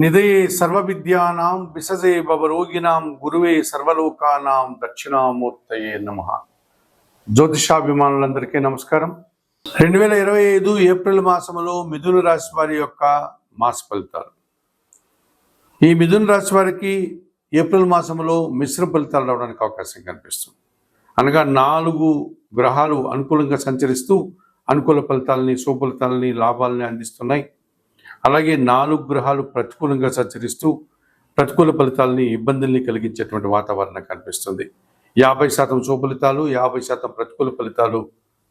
నిధయే సర్వవిద్యానాం విసజే భవరోగినాం గురువే సర్వలోకానాం దక్షిణామూర్తయే నమ. జ్యోతిషాభిమానులందరికీ నమస్కారం. రెండు వేల ఇరవై ఐదు ఏప్రిల్ మాసంలో మిథున రాశి వారి యొక్క మాస ఫలితాలు. ఈ మిథున రాశి వారికి ఏప్రిల్ మాసంలో మిశ్ర ఫలితాలు రావడానికి అవకాశం కనిపిస్తుంది. అనగా నాలుగు గ్రహాలు అనుకూలంగా సంచరిస్తూ అనుకూల ఫలితాలని సుఫలితాలని లాభాలని అందిస్తున్నాయి. అలాగే నాలుగు గ్రహాలు ప్రతికూలంగా సంచరిస్తూ ప్రతికూల ఫలితాలని ఇబ్బందుల్ని కలిగించేటువంటి వాతావరణం కనిపిస్తుంది. యాభై శాతం సుఫలితాలు యాభై శాతం ప్రతికూల ఫలితాలు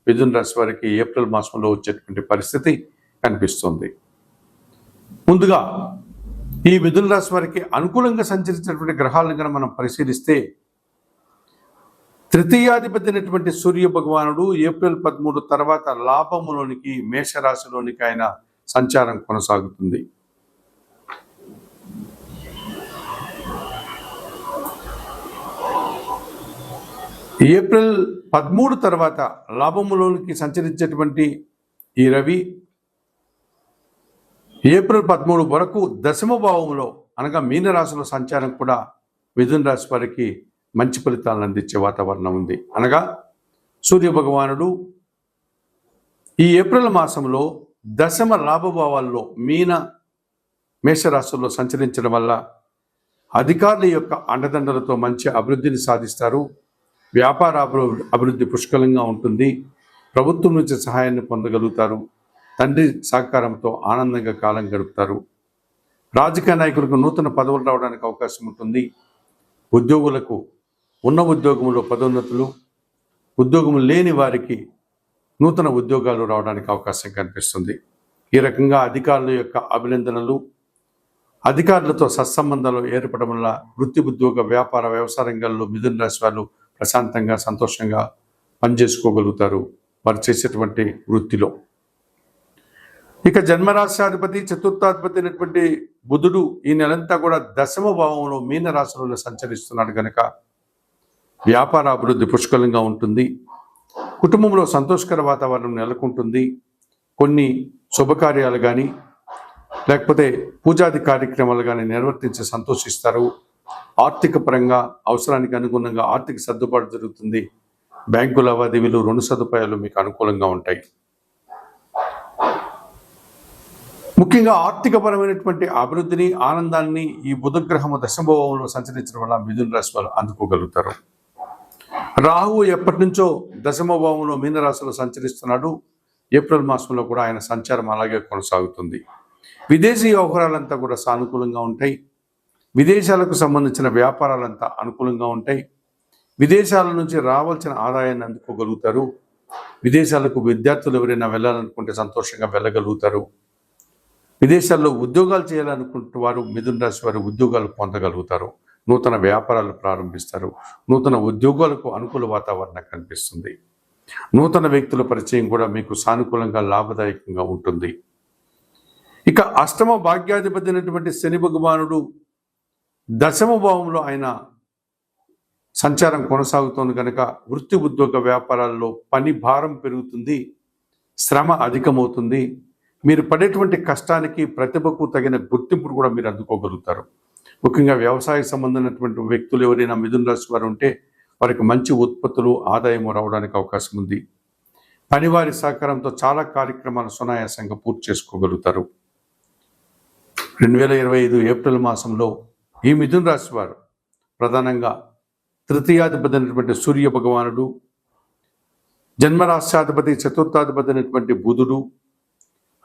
మిథున రాశి వారికి ఏప్రిల్ మాసంలో వచ్చేటువంటి పరిస్థితి కనిపిస్తుంది. ముందుగా ఈ మిథున రాశి వారికి అనుకూలంగా సంచరించినటువంటి గ్రహాలను కనుక మనం పరిశీలిస్తే తృతీయాధిపతి అయినటువంటి సూర్య భగవానుడు ఏప్రిల్ పదమూడు తర్వాత లాభములోనికి మేషరాశిలోనికి ఆయన సంచారం కొనసాగుతుంది. ఏప్రిల్ పదమూడు తర్వాత లాభములోనికి సంచరించేటువంటి ఈ రవి ఏప్రిల్ పదమూడు వరకు దశమ భావంలో అనగా మీనరాశిలో సంచారం కూడా మిథున రాశి వారికి మంచి ఫలితాలను అందించే వాతావరణం ఉంది. అనగా సూర్య భగవానుడు ఈ ఏప్రిల్ మాసంలో దశమ లాభభావాల్లో మీన మేషరాశుల్లో సంచరించడం వల్ల అధికారుల యొక్క అండదండలతో మంచి అభివృద్ధిని సాధిస్తారు. వ్యాపార అభివృద్ధి పుష్కలంగా ఉంటుంది. ప్రభుత్వం నుంచి సహాయాన్ని పొందగలుగుతారు. తండ్రి సహకారంతో ఆనందంగా కాలం గడుపుతారు. రాజకీయ నాయకులకు నూతన పదవులు రావడానికి అవకాశం ఉంటుంది. ఉద్యోగులకు ఉన్న ఉద్యోగంలో పదోన్నతులు ఉద్యోగం లేని వారికి నూతన ఉద్యోగాలు రావడానికి అవకాశం కనిపిస్తుంది. ఈ రకంగా అధికారుల యొక్క అభినందనలు అధికారులతో సత్సంబంధాలు ఏర్పడడం వల్ల వృత్తి ఉద్యోగ వ్యాపార వ్యవసాయ రంగాల్లో మిథున రాశి వాళ్ళు ప్రశాంతంగా సంతోషంగా పనిచేసుకోగలుగుతారు వారు చేసేటువంటి వృత్తిలో. ఇక జన్మరాశ్యాధిపతి చతుర్థాధిపతి అయినటువంటి బుధుడు ఈ నెలంతా కూడా దశమ భావంలో మీన రాశిలో సంచరిస్తున్నాడు కనుక వ్యాపార అభివృద్ధి పుష్కలంగా ఉంటుంది. కుటుంబంలో సంతోషకర వాతావరణం నెలకొంటుంది. కొన్ని శుభకార్యాలు కానీ లేకపోతే పూజాది కార్యక్రమాలు కానీ నిర్వర్తించి సంతోషిస్తారు. ఆర్థిక పరంగా అవసరానికి అనుగుణంగా ఆర్థిక సర్దుబాటు జరుగుతుంది. బ్యాంకు లావాదేవీలు రుణ సదుపాయాలు మీకు అనుకూలంగా ఉంటాయి. ముఖ్యంగా ఆర్థికపరమైనటువంటి అభివృద్ధిని ఆనందాన్ని ఈ బుధగ్రహము దశభావంలో సంచరించడం వల్ల మిథున రాశి వాళ్ళు అందుకోగలుగుతారు. రాహువు ఎప్పటి నుంచో దశమ భావంలో మీనరాశిలో సంచరిస్తున్నాడు. ఏప్రిల్ మాసంలో కూడా ఆయన సంచారం అలాగే కొనసాగుతుంది. విదేశీ వ్యవహారాలంతా కూడా సానుకూలంగా ఉంటాయి. విదేశాలకు సంబంధించిన వ్యాపారాలంతా అనుకూలంగా ఉంటాయి. విదేశాల నుంచి రావాల్సిన ఆదాయాన్ని అందుకోగలుగుతారు. విదేశాలకు విద్యార్థులు ఎవరైనా వెళ్ళాలనుకుంటే సంతోషంగా వెళ్ళగలుగుతారు. విదేశాల్లో ఉద్యోగాలు చేయాలనుకుంటే వారు మిథున రాశి వారు ఉద్యోగాలు పొందగలుగుతారు. నూతన వ్యాపారాలు ప్రారంభిస్తారు. నూతన ఉద్యోగాలకు అనుకూల వాతావరణం కనిపిస్తుంది. నూతన వ్యక్తుల పరిచయం కూడా మీకు సానుకూలంగా లాభదాయకంగా ఉంటుంది. ఇక అష్టమ భాగ్యాధిపతి అయినటువంటి శని భగవానుడు దశమ భావంలో ఆయన సంచారం కొనసాగుతోంది కనుక వృత్తి ఉద్యోగ వ్యాపారాల్లో పని భారం పెరుగుతుంది శ్రమ అధికమవుతుంది. మీరు పడేటువంటి కష్టానికి ప్రతిభకు తగిన గుర్తింపును కూడా మీరు అందుకోగలుగుతారు. ముఖ్యంగా వ్యవసాయ సంబంధమైనటువంటి వ్యక్తులు ఎవరైనా మిథున రాశి వారు ఉంటే వారికి మంచి ఉత్పత్తులు ఆదాయం రావడానికి అవకాశం ఉంది. పనివారి సహకారంతో చాలా కార్యక్రమాలు సునాయాసంగా పూర్తి చేసుకోగలుగుతారు. రెండు వేల ఇరవై ఐదు ఏప్రిల్ మాసంలో ఈ మిథున రాశి వారు ప్రధానంగా తృతీయాధిపతి అయినటువంటి సూర్య భగవానుడు జన్మరాష్ట్రాధిపతి చతుర్థాధిపతి అయినటువంటి బుధుడు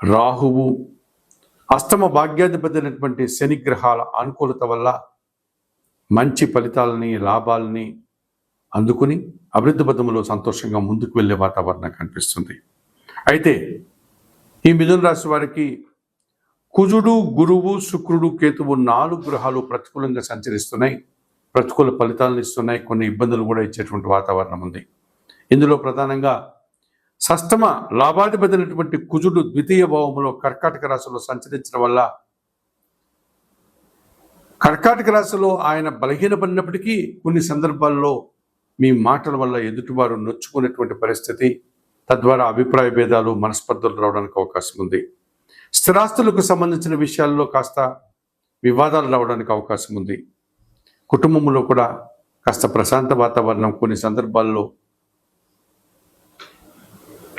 రాహువు అష్టమ భాగ్యాధిపతి అయినటువంటి శనిగ్రహాల అనుకూలత వల్ల మంచి ఫలితాలని లాభాలని అందుకుని అభివృద్ధి పథంలో సంతోషంగా ముందుకు వెళ్ళే వాతావరణం కనిపిస్తుంది. అయితే ఈ మిథున రాశి వారికి కుజుడు గురువు శుక్రుడు కేతువు నాలుగు గ్రహాలు ప్రతికూలంగా సంచరిస్తున్నాయి. ప్రతికూల ఫలితాలను ఇస్తున్నాయి. కొన్ని ఇబ్బందులు కూడా ఇచ్చేటువంటి వాతావరణం ఉంది. ఇందులో ప్రధానంగా సస్తమ లాభాధిపతి కుజుడు ద్వితీయ భావంలో కర్కాటక రాశిలో సంచరించడం వల్ల కర్కాటక రాశిలో ఆయన బలహీనపడినప్పటికీ కొన్ని సందర్భాల్లో మీ మాటల వల్ల ఎదుటివారు నొచ్చుకునేటువంటి పరిస్థితి తద్వారా అభిప్రాయ భేదాలు మనస్పర్ధలు రావడానికి అవకాశం ఉంది. స్థిరాస్తులకు సంబంధించిన విషయాల్లో కాస్త వివాదాలు రావడానికి అవకాశం ఉంది. కుటుంబంలో కూడా కాస్త ప్రశాంత వాతావరణం కొన్ని సందర్భాల్లో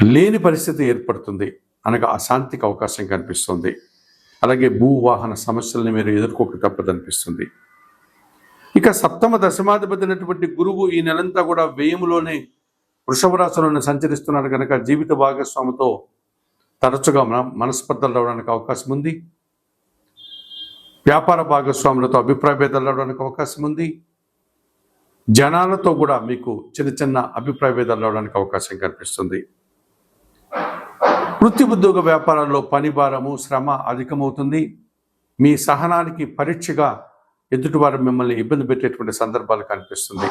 లేని పరిస్థితి ఏర్పడుతుంది. అనగా అశాంతికి అవకాశం కనిపిస్తుంది. అలాగే భూవాహన సమస్యలను మీరు ఎదుర్కోక తప్పదనిపిస్తుంది ఇక సప్తమ దశమాధిపతి అయినటువంటి గురువు ఈ నెలంతా కూడా వ్యయములోనే వృషభ రాశిలోనే సంచరిస్తున్నాడు కనుక జీవిత భాగస్వామితో తరచుగా మన మనస్పర్ధలు రావడానికి అవకాశం ఉంది. వ్యాపార భాగస్వాములతో అభిప్రాయ భేదాలు రావడానికి అవకాశం ఉంది. జనాలతో కూడా మీకు చిన్న చిన్న అభిప్రాయ భేదాలు రావడానికి అవకాశం కనిపిస్తుంది. వృత్తి ఉద్యోగ వ్యాపారాల్లో పని భారము శ్రమ అధికమవుతుంది. మీ సహనానికి పరీక్షగా ఎదుటివారు మిమ్మల్ని ఇబ్బంది పెట్టేటువంటి సందర్భాలు కనిపిస్తుంది.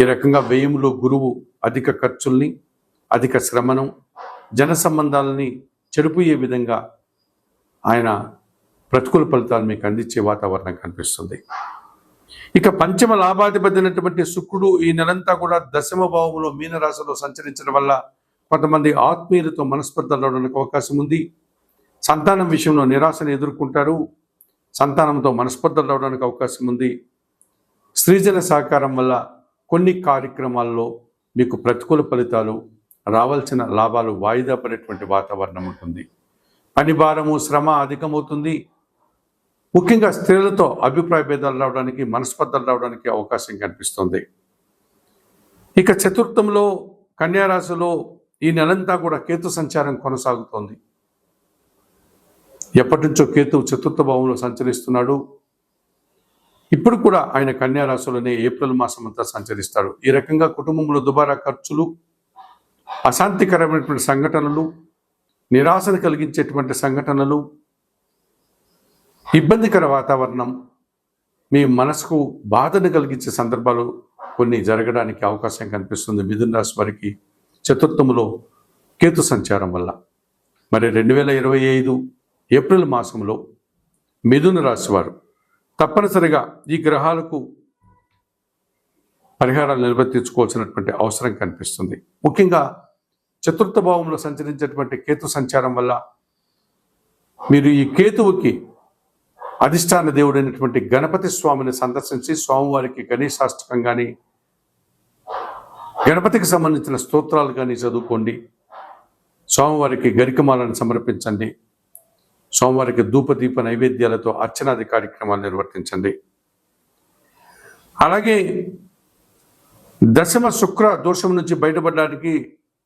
ఈ రకంగా వ్యయంలో గురువు అధిక ఖర్చుల్ని అధిక శ్రమను జన సంబంధాలని చెడిపోయే విధంగా ఆయన ప్రతికూల ఫలితాలు మీకు అందించే వాతావరణం కనిపిస్తుంది. ఇక పంచమ లాభాధిపతి అయినటువంటి శుక్రుడు ఈ నెలంతా కూడా దశమ భావంలో మీనరాశిలో సంచరించడం వల్ల కొంతమంది ఆత్మీయులతో మనస్పర్ధలు రావడానికి అవకాశం ఉంది. సంతానం విషయంలో నిరాశను ఎదుర్కొంటారు. సంతానంతో మనస్పర్ధలు రావడానికి అవకాశం ఉంది. స్త్రీజన సహకారం వల్ల కొన్ని కార్యక్రమాల్లో మీకు ప్రతికూల ఫలితాలు రావాల్సిన లాభాలు వాయిదా పడేటువంటి వాతావరణం ఉంటుంది. పని భారము శ్రమ అధికమవుతుంది. ముఖ్యంగా స్త్రీలతో అభిప్రాయ భేదాలు రావడానికి మనస్పర్ధలు రావడానికి అవకాశం కనిపిస్తుంది. ఇక చతుర్థంలో కన్యారాశిలో ఈ నెలంతా కూడా కేతు సంచారం కొనసాగుతోంది. ఎప్పటి నుంచో కేతు చతుర్థ భావంలో సంచరిస్తున్నాడు. ఇప్పుడు కూడా ఆయన కన్యారాశులనే ఏప్రిల్ మాసం అంతా సంచరిస్తాడు. ఈ రకంగా కుటుంబంలో దుబారా ఖర్చులు అశాంతికరమైనటువంటి సంఘటనలు నిరాశను కలిగించేటువంటి సంఘటనలు ఇబ్బందికర వాతావరణం మీ మనసుకు బాధను కలిగించే సందర్భాలు కొన్ని జరగడానికి అవకాశం కనిపిస్తుంది. మిథున రాశి వారికి చతుర్థములో కేతు సంచారం వల్ల. మరి రెండు వేల ఇరవై ఐదు ఏప్రిల్ మాసంలో మిథున రాశివారు తప్పనిసరిగా ఈ గ్రహాలకు పరిహారాలు నిర్వర్తించుకోవాల్సినటువంటి అవసరం కనిపిస్తుంది. ముఖ్యంగా చతుర్థ భావంలో సంచరించేటువంటి కేతు సంచారం వల్ల మీరు ఈ కేతువుకి అధిష్టాన దేవుడైనటువంటి గణపతి స్వామిని సందర్శించి స్వామివారికి గణేశాష్టకం కానీ గణపతికి సంబంధించిన స్తోత్రాలు కానీ చదువుకోండి. స్వామివారికి గరికమాలను సమర్పించండి. సోమవారికి ధూపదీప నైవేద్యాలతో అర్చనాది కార్యక్రమాలు నిర్వర్తించండి. అలాగే దశమ శుక్ర దోషం నుంచి బయటపడడానికి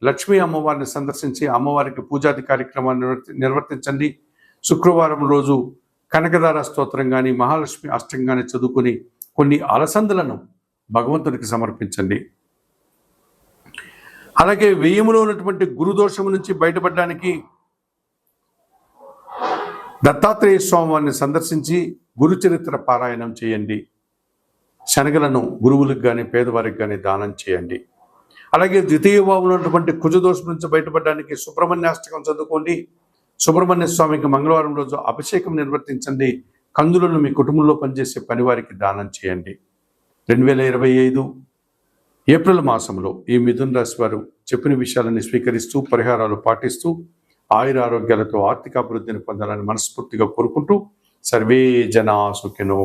లక్ష్మీ అమ్మవారిని సందర్శించి అమ్మవారికి పూజాది కార్యక్రమాలు నిర్వర్తించండి. శుక్రవారం రోజు కనకదార స్తోత్రం కానీ మహాలక్ష్మి అష్టం కానీ చదువుకుని కొన్ని అలసందులను భగవంతునికి సమర్పించండి. అలాగే వ్యయములో ఉన్నటువంటి గురుదోషము నుంచి బయటపడడానికి దత్తాత్రేయ స్వామివారిని సందర్శించి గురు చరిత్ర పారాయణం చేయండి. శనగలను గురువులకు కానీ పేదవారికి కానీ దానం చేయండి. అలాగే ద్వితీయ భావంలో ఉన్నటువంటి కుజదోషం నుంచి బయటపడడానికి సుబ్రహ్మణ్యాష్టకం చదువుకోండి. సుబ్రహ్మణ్య స్వామికి మంగళవారం రోజు అభిషేకం నిర్వర్తించండి. కందులను మీ కుటుంబంలో పనిచేసే పనివారికి దానం చేయండి. రెండు వేల ఇరవై ఐదు ఏప్రిల్ మాసంలో ఈ మిథున్ రాశి వారు చెప్పిన విషయాలని స్వీకరిస్తూ పరిహారాలు పాటిస్తూ ఆయుర ఆరోగ్యాలతో ఆర్థిక అభివృద్ధిని పొందాలని మనస్ఫూర్తిగా కోరుకుంటూ సర్వే జనా సుఖినో